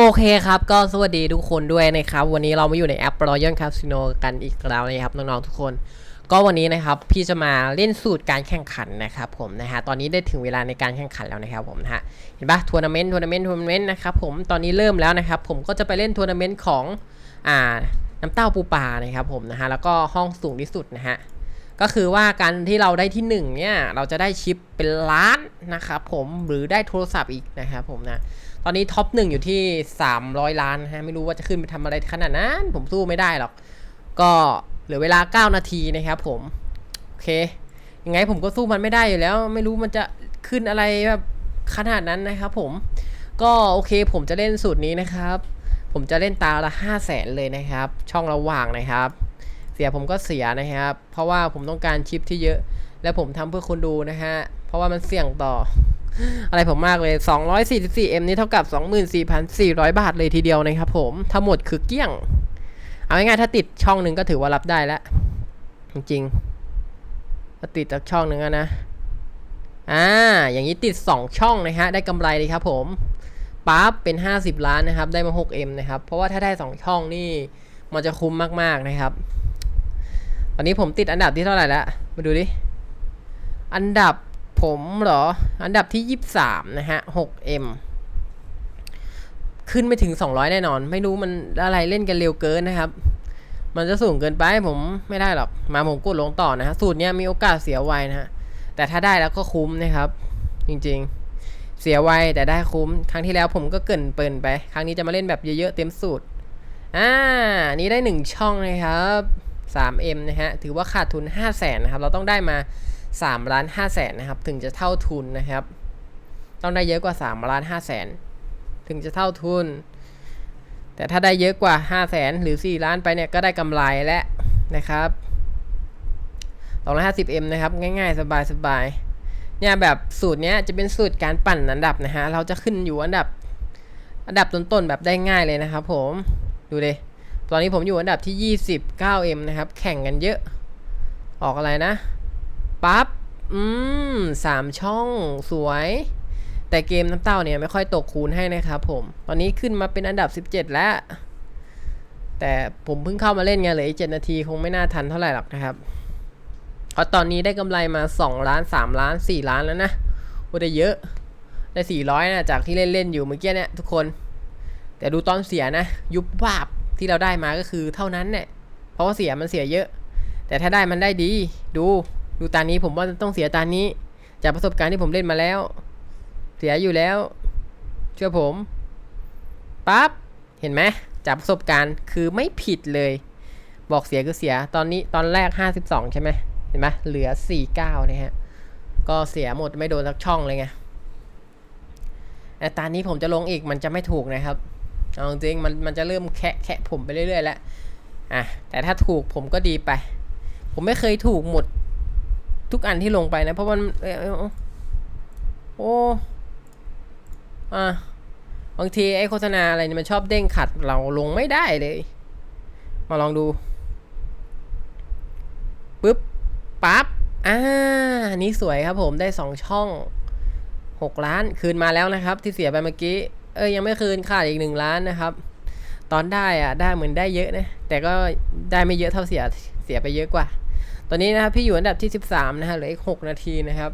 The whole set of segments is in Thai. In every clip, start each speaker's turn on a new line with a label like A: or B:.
A: โอเคครับก็สวัสดีทุกคนด้วยนะครับ วันนี้เรามาอยู่ในแอป Royal Casino กันอีกแล้วนะครับน้องๆทุกคน ก็วันนี้นะครับพี่จะมาเล่นสูตรการแข่งขันนะครับผมนะฮะตอนนี้ได้ถึงเวลาในการแข่งขันแล้วนะครับผมนะฮะเห็นปะทัวร์นาเมนต์ทัวร์นาเมนต์ทัวร์นาเมนต์นะครับผมตอนนี้เริ่มแล้วนะครับผมก็จะไปเล่นทัวร์นาเมนต์ของอ่าน้ำเต้าปูปลานะครับผมนะฮะแล้วก็ห้องสูงที่สุดนะฮะ ก็คือว่าการที่เราได้ที่หนึ่งเนี่ย เราจะได้ชิปเป็นล้านนะครับผมหรือได้โทรศัพท์อีกนะครับผมนะ ตอนนี้ท็อปหนึ่งอยู่ที่ 300 ล้านฮะไม่รู้ว่าจะขึ้นไปทำอะไรขนาดนั้น ผมสู้ไม่ได้หรอก ก็เหลือเวลา 9 นาทีนะครับผม โอเค ยังไงผมก็สู้มันไม่ได้อยู่แล้ว ไม่รู้มันจะขึ้นอะไรแบบขนาดนั้นนะครับผมก็โอเคผมจะเล่นสูตรนี้นะครับ ผมจะเล่นตาละ5 0 0แสนเลยนะครับ ช่องระหว่างนะครับ สียผมก็เสียนะครับ เพราะว่าผมต้องการชิปที่เยอะ และผมทำเพื่อคนดูนะฮะ เพราะว่ามันเสี่ยงต่อ อะไรผมมากเลย 244M นี่เท่ากับ 24,400 บาทเลยทีเดียวนะครับผม ทั้งหมดคือเกลี้ยง เอาง่ายๆถ้าติดช่องหนึ่งก็ถือว่ารับได้แล้ว จริงๆถ้าติดจากช่องหนึ่งนะ อ่า อย่างนี้ติด 2 ช่องนะฮะ ได้กำไรเลยครับผมปั๊บเป็น 50 ล้านนะครับ ได้มา 6M นะครับ เพราะว่าถ้าได้ 2 ช่องนี่ มันจะคุ้มมากๆนะครับ อนนี้ผมติดอันดับที่เท่าไหร่แล้ว มาดูดิ อันดับผมเหรอ อันดับที่ 23 นะฮะ 6M ขึ้นไม่ถึง 200 แน่นอน ไม่รู้มันอะไรเล่นกันเร็วเกินนะครับ มันจะสูงเกินไปผมไม่ได้หรอก มาผมกดลงต่อนะฮะ สูตรเนี้ยมีโอกาสเสียไวนะฮะ แต่ถ้าได้แล้วก็คุ้มนะครับ จริงๆ เสียไวแต่ได้คุ้ม ครั้งที่แล้วผมก็เกินเปินไป ครั้งนี้จะมาเล่นแบบเยอะๆเต็มสูตร อ่า นี่ได้หนึ่งช่องนะครับ 3M นะฮะ ถือว่าขาดทุน 5 0 0แสนนะครับ เราต้องได้มา3ล้าน5แสนนะครับ ถึงจะเท่าทุนนะครับ ต้องได้เยอะกว่า3ล้าน5แสนถึงจะเท่าทุน แต่ถ้าได้เยอะกว่า 5 0 0แสนหรือ 4 ล้านไปเนี่ยก็ได้กำไรแล้วนะครับ250 M นะครับ ง่ายๆ สบายๆ เนี่ยแบบสูตรเนี้ยจะเป็นสูตรการปั่นอันดับนะฮะ เราจะขึ้นอยู่อันดับ อันดับต้นๆ แบบได้ง่ายเลยนะครับผม ดูเลย ตอนนี้ผมอยู่อันดับที่ 29M นะครับ แข่งกันเยอะ ออกอะไรนะ ปั๊บ อืมสามช่องสวย แต่เกมน้ำเต้าเนี่ยไม่ค่อยตกคูณให้นะครับผม ตอนนี้ขึ้นมาเป็นอันดับ 17 แล้ว แต่ผมเพิ่งเข้ามาเล่นไงเหลืออีก7นาทีคงไม่น่าทันเท่าไหร่หรอกนะครับเพราะตอนนี้ได้กำไรมา 2 ล้าน 3 ล้าน 4 ล้านแล้วนะโอ้ได้เยอะ ได้ 400นะจากที่เล่นเล่นอยู่เมื่อกี้เนี่ยทุกคน แต่ดูตอนเสียนะ ยุบวาบ ที่เราได้มาก็คือเท่านั้นเนี่ยเพราะว่าเสียมันเสียเยอะ แต่ถ้าได้มันได้ดี ดูดูตานี้ผมว่าต้องเสียตานี้ จากประสบการณ์ที่ผมเล่นมาแล้ว เสียอยู่แล้ว เชื่อผมปั๊บเห็นไหมจากประสบการณ์คือไม่ผิดเลย บอกเสียคือเสียตอนนี้ตอนแรก 52 ใช่ไหมเห็นไหมเหลือ 49 นะฮะก็เสียหมดไม่โดนสักช่องเลยไงแต่ตอนนี้ผมจะลงอีกมันจะไม่ถูกนะครับ เอาจริงมันมันจะเริ่มแคะแคะผมไปเรื่อยๆแล้วอะแต่ถ้าถูกผมก็ดีไป ผมไม่เคยถูกหมดทุกอันที่ลงไปนะ เพราะมันเอ้โอ้อะบางทีไอ้โฆษณาอะไรเนี่ยมันชอบเด้งขัดเราลงไม่ได้เลย มาลองดูปึ๊บปั๊บอ่านี่สวยครับผมได้สองช่องหกล้านคืนมาแล้วนะครับ ที่เสียไปเมื่อกี้ เอ้ยยังไม่คืนขาดอีกหนึ่งล้านนะครับ ตอนได้อะได้เหมือนได้เยอะนะ แต่ก็ได้ไม่เยอะเท่าเสียเสียไปเยอะกว่า ตอนนี้นะครับพี่อยู่อันดับที่ 13 นะฮะเหลืออีก 6 นาทีนะครับ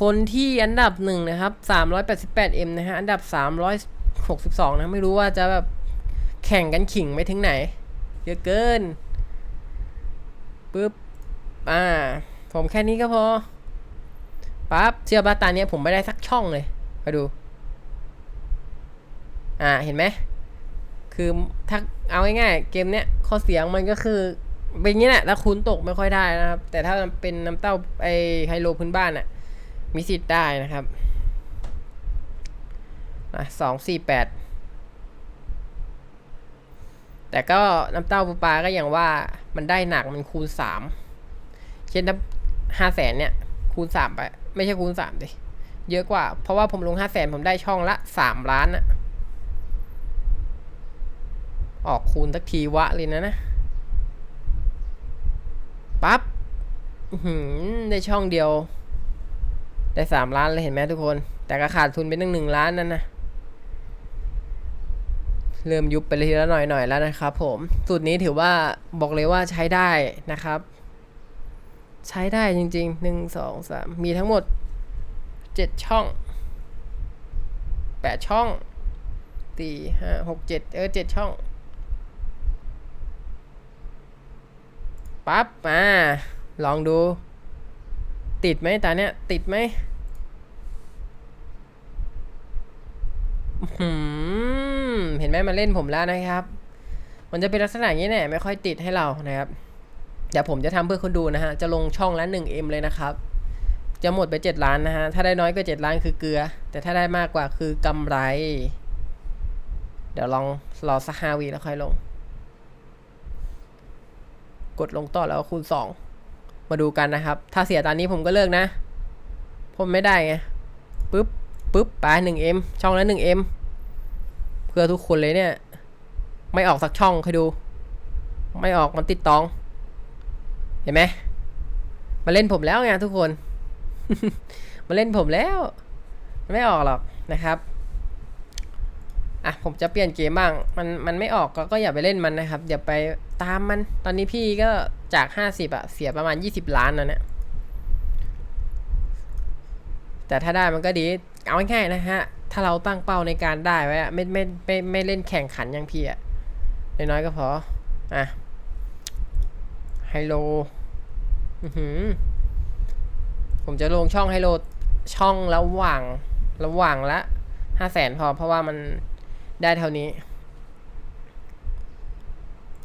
A: คนที่อันดับหนึ่งนะครับ 388M นะฮะอันดับ 362 นะไม่รู้ว่าจะแบบแข่งกันขิงไปถึงไหน เยอะเกินปึ๊บอ่า ผมแค่นี้ก็พอปั๊บเชื่อป่ะตาเนี้ยผมไม่ได้สักช่องเลยมาดู อ่าเห็นไหมคือถ้าเอาง่ายๆเกมเนี้ยข้อเสียงมันก็คือเป็นอย่างนี้แหละแล้วคุณตกไม่ค่อยได้นะครับ แต่ถ้าเป็นน้ำเต้าไอไฮโลพื้นบ้านอะมีสิทธิ์ได้นะครับสองสี่แปดแต่ก็น้ำเต้าปูปลาก็อย่างว่ามันได้หนักมันคูณสามเช่นถ้าห้าแสนเนี่ย คูณสามไป ไม่ใช่คูณสามดิเยอะกว่า เพราะว่าผมลงห้าแสนผมได้ช่องละสามล้านอะ ออกคูณสักทีวะเลยนะนะปั๊บได้ช่องเดียว ได้สามล้านเลยเห็นไหมทุกคน แต่ก็ขาดทุนไปตั้งหนึ่งล้านนั่นนะเริ่มยุบไปทีละหน่อยหน่อยๆแล้วนะครับผมสูตรนี้ถือว่าบอกเลยว่าใช้ได้นะครับ ใช้ได้จริงๆหนึ่งสองสามมีทั้งหมดเจ็ดช่องแปดช่องสี่ห้าหกเจ็ดเออเจ็ดช่อง ปั๊บมาลองดู ติดไหมตาเนี้ยติดไหมเห็นไหมมาเล่นผมแล้วนะครับ มันจะเป็นลักษณะอย่างนี้แน่ไม่ค่อยติดให้เรานะครับเดี๋ยวผมจะทำเพื่อคนดูนะฮะ จะลงช่องละ 1M เลยนะครับ จะหมดไป7ล้านนะฮะ ถ้าได้น้อยกว่า7ล้านคือเกลือ แต่ถ้าได้มากกว่าคือกำไร เดี๋ยวลองรอสักห้าวีแล้วค่อยลง กดลงต่อแล้วคูณสองมาดูกันนะครับ ถ้าเสียตอนนี้ผมก็เลิกนะ ผมไม่ได้ไงปึ๊บปึ๊บไปหนึ่งเอ็มช่องละหนึ่งเอ็มเพื่อทุกคนเลยเนี่ย ไม่ออกสักช่องใครดู ไม่ออกมันติดตอง เห็นไหมมาเล่นผมแล้วไงทุกคน มาเล่นผมแล้ว ไม่ออกหรอกนะครับ อะผมจะเปลี่ยนเกมบ้าง มันมันไม่ออกก็ก็อย่าไปเล่นมันนะครับอย่าไปตามมัน ตอนนี้พี่ก็จาก 50อะเสียประมาณ 20 ล้านนะเนี่ยแต่ถ้าได้มันก็ดี เอาง่ายๆนะฮะ ถ้าเราตั้งเป้าในการได้ไว้ไม่ไม่ไม่ไม่เล่นแข่งขันอย่างพี่อะน้อยๆก็พอ อะไฮโลอือหือผมจะลงช่องไฮโลช่องระหว่างระหว่างละห้าแสนพอเพราะว่ามัน ได้เท่านี้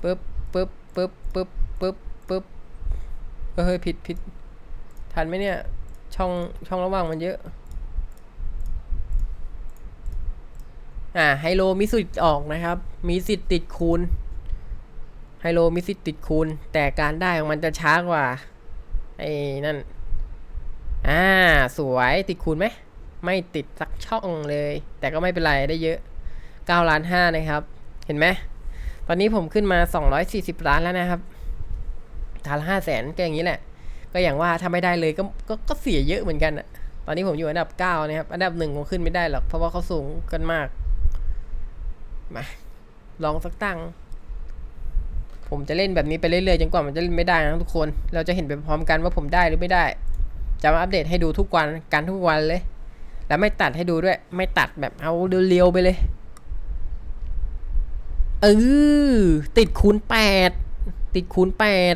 A: ปึ๊บปึ๊บปึ๊บปึ๊บปึ๊บปึ๊บเฮ้ยผิดผิดทันไหมเนี่ย ช่องช่องระหว่างมันเยอะ อ่าไฮโลมีสิทธิ์ออกนะครับ มีสิทธิ์ติดคูณไฮโลมีสิทธิ์ติดคูณ แต่การได้ของมันจะช้ากว่าไอ้นั่น อ่า สวยติดคูณไหม ไม่ติดสักช่องเลย แต่ก็ไม่เป็นไรได้เยอะ 9ล้าน5นะครับ เห็นไหมตอนนี้ผมขึ้นมา 240 ล้านแล้วนะครับทานห้าแสนก็อย่างนี้แหละ ก็อย่างว่าถ้าไม่ได้เลยก็ก็ก็เสียเยอะเหมือนกันอะตอนนี้ผมอยู่อันดับ 9 นะครับ อันดับหนึ่งผมขึ้นไม่ได้หรอก เพราะว่าเขาสูงกันมาก มาลองสักตั้ง ผมจะเล่นแบบนี้ไปเรื่อยๆจนกว่ามันจะเล่นไม่ได้นะทุกคน เราจะเห็นไปพร้อมกันว่าผมได้หรือไม่ได้ จะมาอัปเดตให้ดูทุกวันกันทุกวันเลย แล้วไม่ตัดให้ดูด้วย ไม่ตัดแบบเอาเรียวๆไปเลย เออติดคูณแปดติดคูณแปด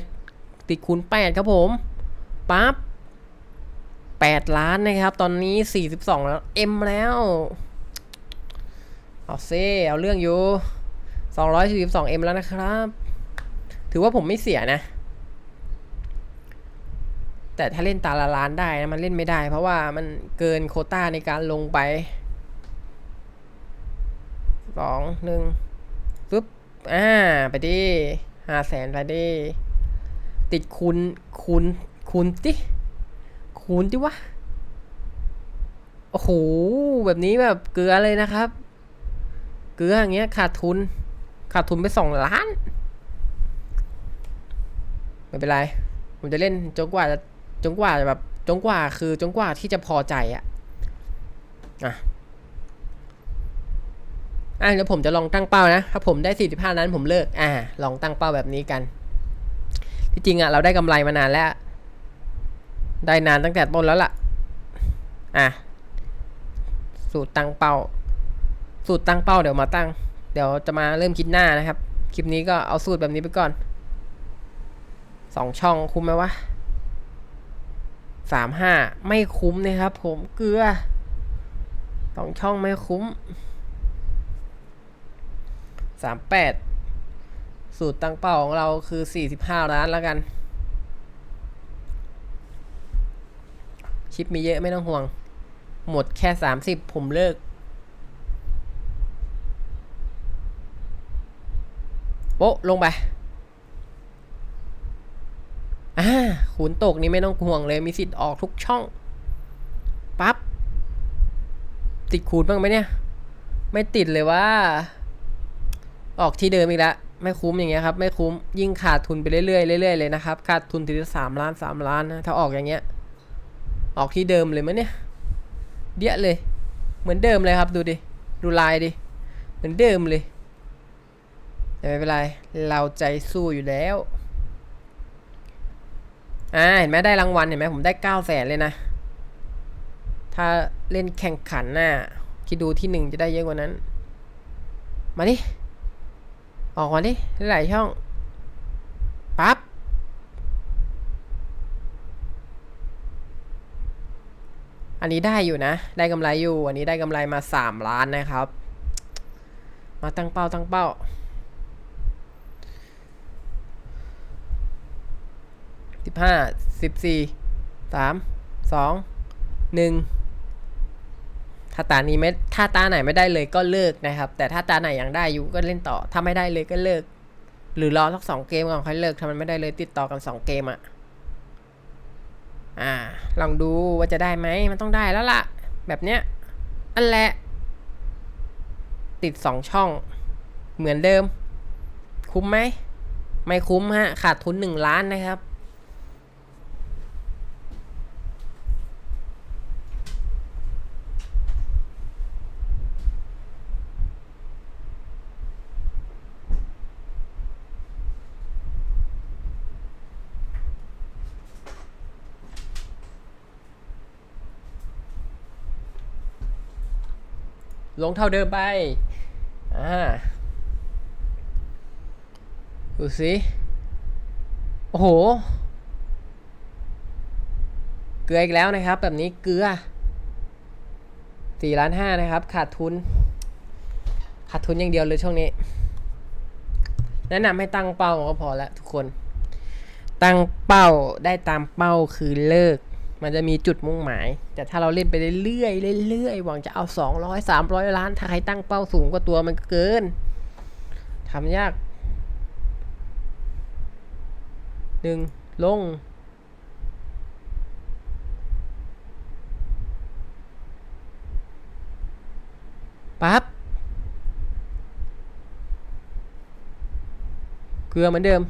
A: ติดคูณแปดครับผมปั๊บแปดล้านนะครับ ตอนนี้สี่สิบสองแล้วเอ็มแล้ว เอาเซ่เอาเรื่องอยู่สองร้อยสี่สิบสองเอ็มแล้วนะครับ ถือว่าผมไม่เสียนะ แต่ถ้าเล่นตาละล้านได้นะ มันเล่นไม่ได้ เพราะว่ามันเกินโคต้าในการลงไปสองหนึ่ง อ่า ไปดิห้าแสนไปดิ ติดคูณคูณคูณติคูณดิวะ โอ้โห แบบนี้แบบเกลือเลยนะครับ เกลืออย่างเงี้ยขาดทุน ขาดทุนไปสองล้าน ไม่เป็นไร ผมจะเล่นจนกว่าจะจนกว่าจะแบบจนกว่าคือจนกว่าที่จะพอใจอะอะ อะเดี๋ยวผมจะลองตั้งเป้านะ ถ้าผมได้ 45 นั้นผมเลิก อ่า ลองตั้งเป้าแบบนี้กัน ที่จริงอะเราได้กำไรมานานแล้ว ได้นานตั้งแต่ต้นแล้วล่ะ อะ สูตรตั้งเป้า สูตรตั้งเป้าเดี๋ยวมาตั้ง เดี๋ยวจะมาเริ่มคิดหน้านะครับ คลิปนี้ก็เอาสูตรแบบนี้ไปก่อน สองช่องคุ้มไหมวะสามห้าไม่คุ้มนะครับผม เกลือสองช่องไม่คุ้ม สามแปดสูตรตั้งเป้าของเราคือสี่สิบห้าล้านแล้วกัน ชิปมีเยอะไม่ต้องห่วง หมดแค่สามสิบผมเลิก โป๊ะ ลงไปอ่าขุนตกนี่ไม่ต้องห่วงเลยมีสิทธิ์ออกทุกช่อง ปั๊บติดคูณบ้างไหมเนี่ย ไม่ติดเลยว่า ออกที่เดิมอีกแล้วไม่คุ้มอย่างเงี้ยครับไม่คุ้มยิ่งขาดทุนไปเรื่อยๆเรื่อยๆเลยนะครับขาดทุนทีละสามล้านสามล้านนะถ้าออกอย่างเงี้ย ออกที่เดิมเลยมั้ยเนี่ยเดียเลย เหมือนเดิมเลยครับดูดิดูลายดิเหมือนเดิมเลยแต่ไม่เป็นไรเราใจสู้อยู่แล้วอ่าเห็นไหมได้รางวัลเห็นไหมผมได้เก้าแสนเลยนะ ถ้าเล่นแข่งขันน่ะคิดดูที่หนึ่งจะได้เยอะกว่านั้น มาดิ ออกมาดิหลายช่อง ปั๊บ อันนี้ได้อยู่นะ ได้กำไรอยู่ อันนี้ได้กำไรมาสามล้านนะครับ มาตั้งเป้าตั้งเป้า สิบห้า สิบสี่ สาม สอง หนึ่ง ถ้าตานี้ไม่ถ้าตาไหนไม่ได้เลยก็เลิกนะครับ แต่ถ้าตาไหนยังได้อยู่ก็เล่นต่อ ถ้าไม่ได้เลยก็เลิก หรือรอสักสองเกมก่อนค่อยเลิกถ้ามันไม่ได้เลยติดต่อกันสองเกมอะอ่า ลองดูว่าจะได้ไหมมันต้องได้แล้วล่ะ แบบเนี้ยอันแหละ ติดสองช่อง เหมือนเดิม คุ้มไหม ไม่คุ้มฮะ ขาดทุนหนึ่งล้านนะครับ ลงเท่าเดิมไป อ่า ดูสิ โอ้โห เกลืออีกแล้วนะครับ แบบนี้เกลือสี่ล้านห้านะครับ ขาดทุน ขาดทุนอย่างเดียวเลยช่วงนี้ แนะนำให้ตั้งเป้าก็พอแล้วทุกคน ตั้งเป้าได้ตามเป้าคือเลิก มันจะมีจุดมุ่งหมาย แต่ถ้าเราเล่นไปเรื่อยๆเรื่อยๆหวังจะเอา 200 300 ล้าน ถ้าใครตั้งเป้าสูงกว่าตัวมันก็เกินทำยากหนึ่งลง ปั๊บ เกลือเหมือนเดิม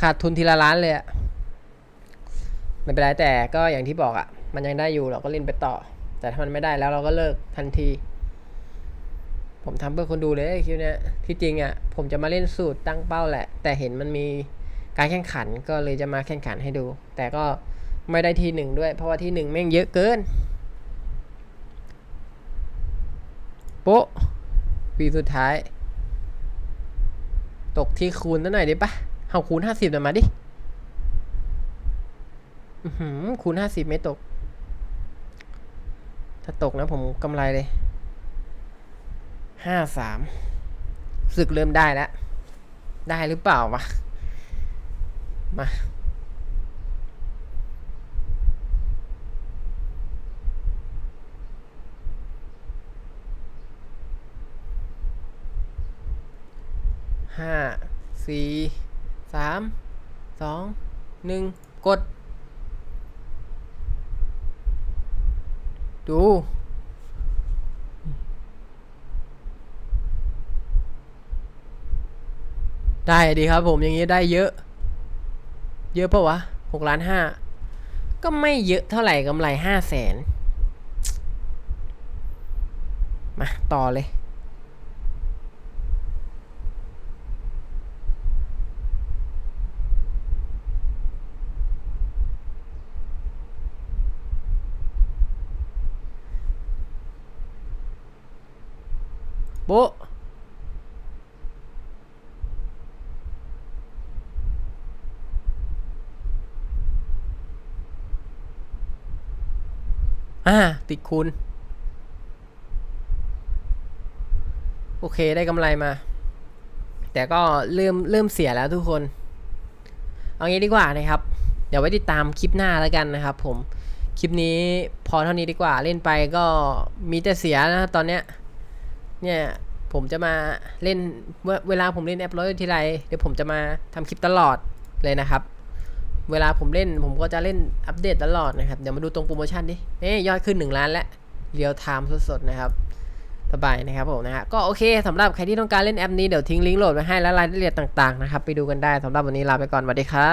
A: ขาดทุนทีละล้านเลยอะไม่เป็นไรแต่ก็อย่างที่บอกอะ มันยังได้อยู่เราก็เล่นไปต่อ แต่ถ้ามันไม่ได้แล้วเราก็เลิกทันที ผมทำเพื่อคนดูเลยคลิปเนี้ยที่จริงอะผมจะมาเล่นสูตรตั้งเป้าแหละ แต่เห็นมันมีการแข่งขันก็เลยจะมาแข่งขันให้ดู แต่ก็ไม่ได้ทีหนึ่งด้วย เพราะว่าที่หนึ่งแม่งเยอะเกินโป๊ะปีสุดท้าย ตกที่คูณซะหน่อยด้ปะเอาคูณห้าสิบหน่อยมาดิอื้อหือคูณห้าสิบไม่ตก ถ้าตกนะผมกำไรเลยห้าสามสึกเริ่มได้แล้ว ได้หรือเปล่าวะ มาห้าสี่สามสองหนึ่งกด ดู ได้ดีครับผมอย่างนี้ได้เยอะ เยอะปะวะหกล้านห้าก็ไม่เยอะเท่าไหร่กำไรห้าแสนมาต่อเลย โบ๊ะอ่า ติดคูณ โอเคได้กำไรมา แต่ก็เริ่มเริ่มเสียแล้วทุกคน เอางี้ดีกว่านะครับ เดี๋ยวไว้ติดตามคลิปหน้าแล้วกันนะครับผม คลิปนี้พอเท่านี้ดีกว่าเล่นไปก็มีแต่เสียนะตอนเนี้ย เนี่ยผมจะมาเล่นเมื่อเวลาผมเล่นแอปร้อยทีไรเดี๋ยวผมจะมาทำคลิปตลอดเลยนะครับ เวลาผมเล่นผมก็จะเล่นอัปเดตตลอดนะครับ เดี๋ยวมาดูตรงโปรโมชั่นดิเอ้ยยอดขึ้น 1 ล้านแล้วเรียวไทม์สดๆนะครับสบายนะครับผมนะฮะก็โอเคสำหรับใครที่ต้องการเล่นแอปนี้เดี๋ยวทิ้งลิงก์โหลดไว้ให้และรายละเอียดต่างๆนะครับไปดูกันได้สำหรับวันนี้ลาไปก่อนสวัสดีครับ